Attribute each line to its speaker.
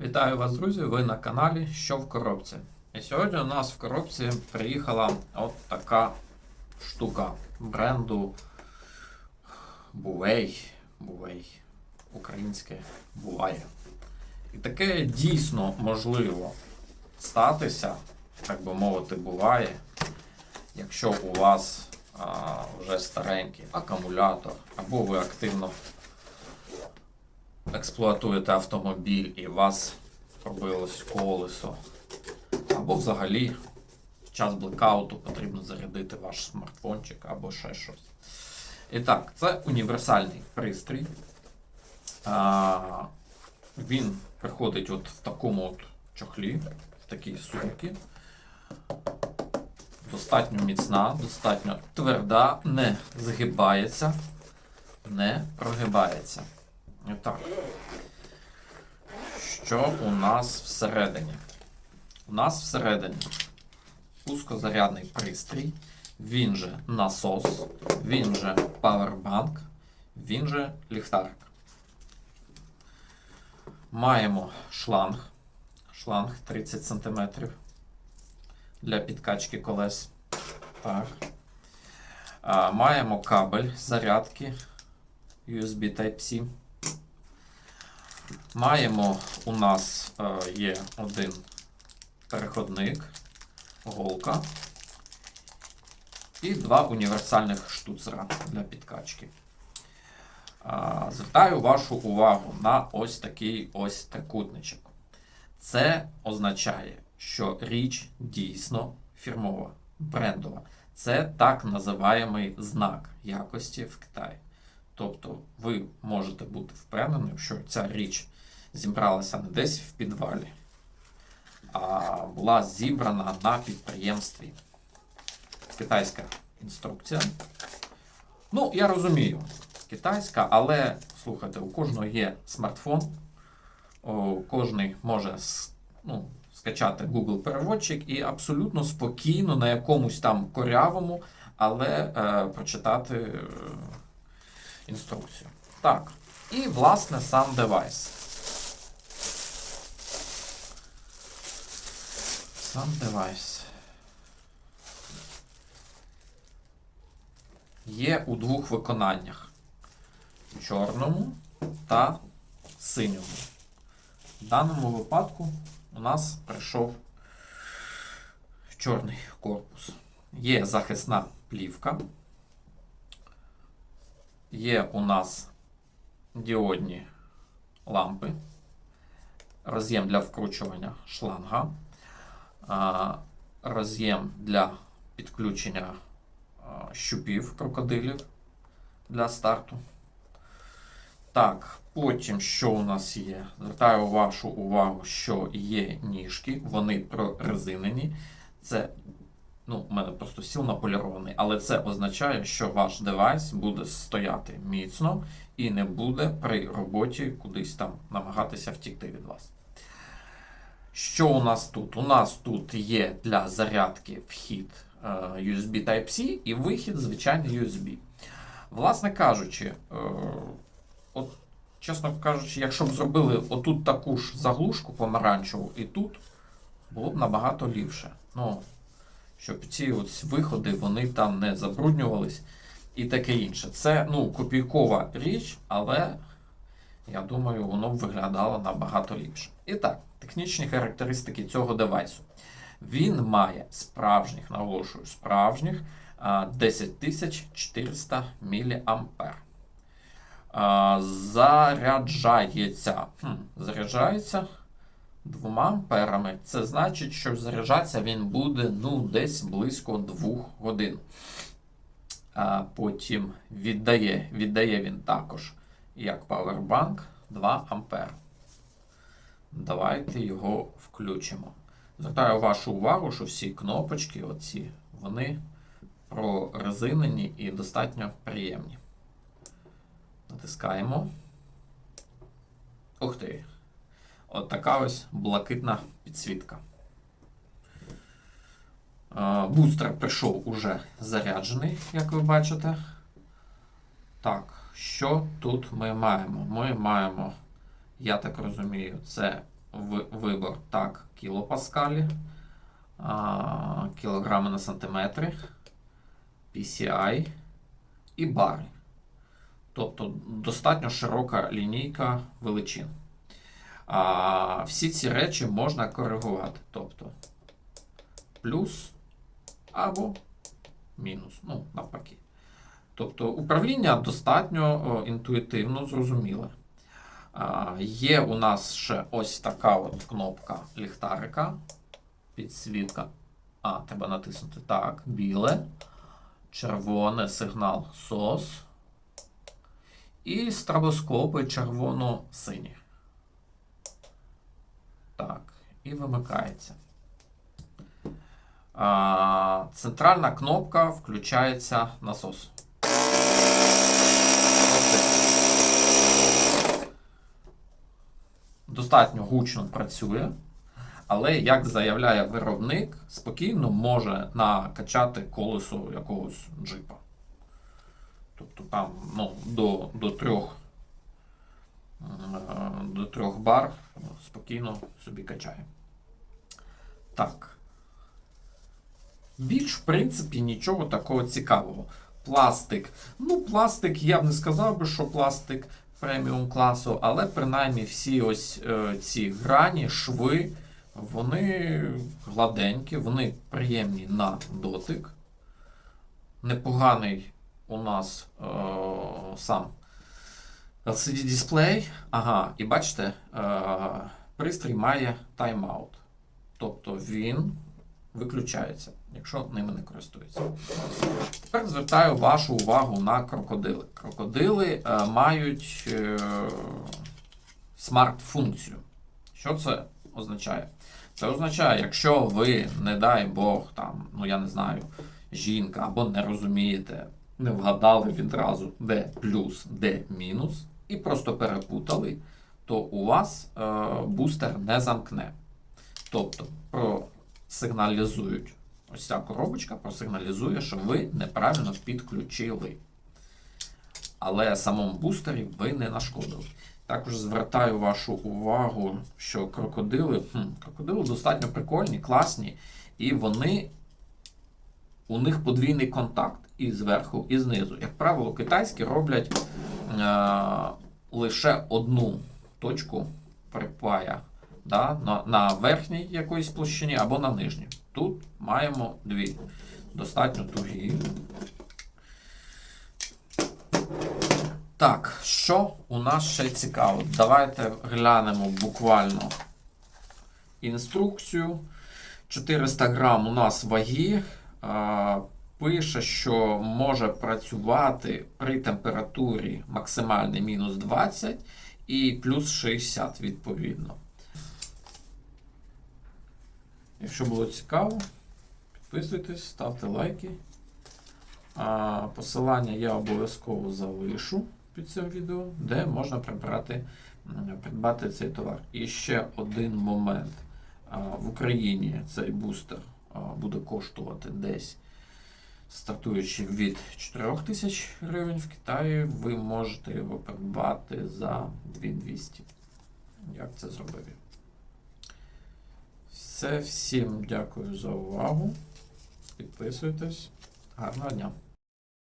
Speaker 1: Вітаю вас, друзі! Ви на каналі Що в коробці. І сьогодні у нас в коробці приїхала от така штука бренду Бувей. Бувей. Українське буває. І таке дійсно можливо статися, так би мовити, буває, якщо у вас а, вже старенький акумулятор, або ви активно експлуатуєте автомобіль і вас пробилось колесо, або взагалі в час блекауту потрібно зарядити ваш смартфончик або ще щось. І так, це універсальний пристрій. А, він приходить от в такому от чохлі, в такій сумці. Достатньо міцна, достатньо тверда, не згибається, не прогибається. І так. Що у нас всередині? У нас всередині пускозарядний пристрій, він же насос, він же павербанк, він же ліхтарик. Маємо шланг, шланг 30 см для підкачки колес. Так. А, маємо кабель зарядки USB Type-C. Маємо у нас е, є один переходник, голка і два універсальних штуцера для підкачки. А, Звертаю вашу увагу на ось такий ось трикутничок. Це означає, що річ дійсно фірмова, брендова. Це так називаємий знак якості в Китаї. Тобто ви можете бути впевнені, що ця річ зібралася не десь в підвалі, а була зібрана на підприємстві. Китайська інструкція. Ну, я розумію, китайська, але слухайте, у кожного є смартфон, кожний може ну, скачати Google переводчик і абсолютно спокійно на якомусь там корявому, але е, прочитати е, інструкцію. Так. І, власне, сам девайс. Сам девайс. Є у двох виконаннях: чорному та синьому. В даному випадку у нас прийшов чорний корпус. Є захисна плівка. Є у нас діодні лампи, роз'єм для вкручування шланга, роз'єм для підключення щупів крокодилів для старту. Так, потім що у нас є? Звертаю вашу увагу, що є ніжки, вони прорезинені. Це Ну, у мене просто стіл наполірований, але це означає, що ваш девайс буде стояти міцно і не буде при роботі кудись там намагатися втікти від вас. Що у нас тут? У нас тут є для зарядки вхід е, USB Type-C і вихід, звичайний USB. Власне кажучи, е, от, чесно кажучи, якщо б зробили отут таку ж заглушку помаранчеву і тут, було б набагато ліпше. Ну, щоб ці ось виходи вони там не забруднювались і таке інше. Це ну, копійкова річ, але я думаю, воно б виглядало набагато ліпше. І так, технічні характеристики цього девайсу. Він має справжніх, наголошую, справжніх 10400 мА. Заряджається. Хм, заряджається двома амперами. Це значить, що заряджатися він буде ну, десь близько 2 годин. А потім віддає, віддає він також як павербанк 2 ампер. Давайте його включимо. Звертаю вашу увагу, що всі кнопочки, оці, вони прорезинені і достатньо приємні. Натискаємо. Ух ти! От така ось блакитна підсвітка. Бустер прийшов уже заряджений, як ви бачите. Так, що тут ми маємо? Ми маємо, я так розумію, це вибор. Так, кілопаскалі, кілограми на сантиметри, PCI і бари. Тобто достатньо широка лінійка величин. А, всі ці речі можна коригувати. Тобто плюс або мінус. Ну, навпаки. Тобто управління достатньо інтуїтивно зрозуміле. Є у нас ще ось така от кнопка ліхтарика. Підсвітка. А, треба натиснути так. Біле. Червоне сигнал SOS. І стробоскопи червоно-сині. Так, і вимикається. Центральна кнопка включається насос. Ось це. Достатньо гучно працює, але, як заявляє виробник, спокійно може накачати колесо якогось джипа. Тобто там ну, до, до трьох е, до трьох бар спокійно собі качає. Так. Більш, в принципі, нічого такого цікавого. Пластик. Ну, пластик, я б не сказав би, що пластик преміум класу, але принаймні всі ось е, ці грані, шви, вони гладенькі, вони приємні на дотик. Непоганий у нас е, сам LCD дисплей. Ага, і бачите, е, пристрій має тайм-аут. Тобто він виключається, якщо ними не користується. Тепер звертаю вашу увагу на крокодили. Крокодили е, мають е, смарт-функцію. Що це означає? Це означає, якщо ви, не дай Бог, там, ну я не знаю, жінка або не розумієте, не вгадали відразу, де плюс, де мінус, і просто перепутали, то у вас е, бустер не замкне. Тобто просигналізують, ось ця коробочка просигналізує, що ви неправильно підключили. Але самому бустері ви не нашкодили. Також звертаю вашу увагу, що крокодили, хм, крокодили достатньо прикольні, класні, і вони у них подвійний контакт і зверху, і знизу. Як правило, китайські роблять е, лише одну точку припая да, на, на верхній якоїсь площині або на нижній. Тут маємо дві достатньо тугі. Так, що у нас ще цікаво? Давайте глянемо буквально інструкцію. 400 грам у нас ваги. Пише, що може працювати при температурі максимальний мінус 20 і плюс 60 відповідно. Якщо було цікаво, підписуйтесь, ставте лайки. А, Посилання я обов'язково залишу під цим відео, де можна прибрати, придбати цей товар. І ще один момент. В Україні цей бустер буде коштувати десь стартуючи від 4 тисяч гривень в Китаї, ви можете його придбати за 2200. Як це зробив? Все, всім дякую за увагу. Підписуйтесь. Гарного дня!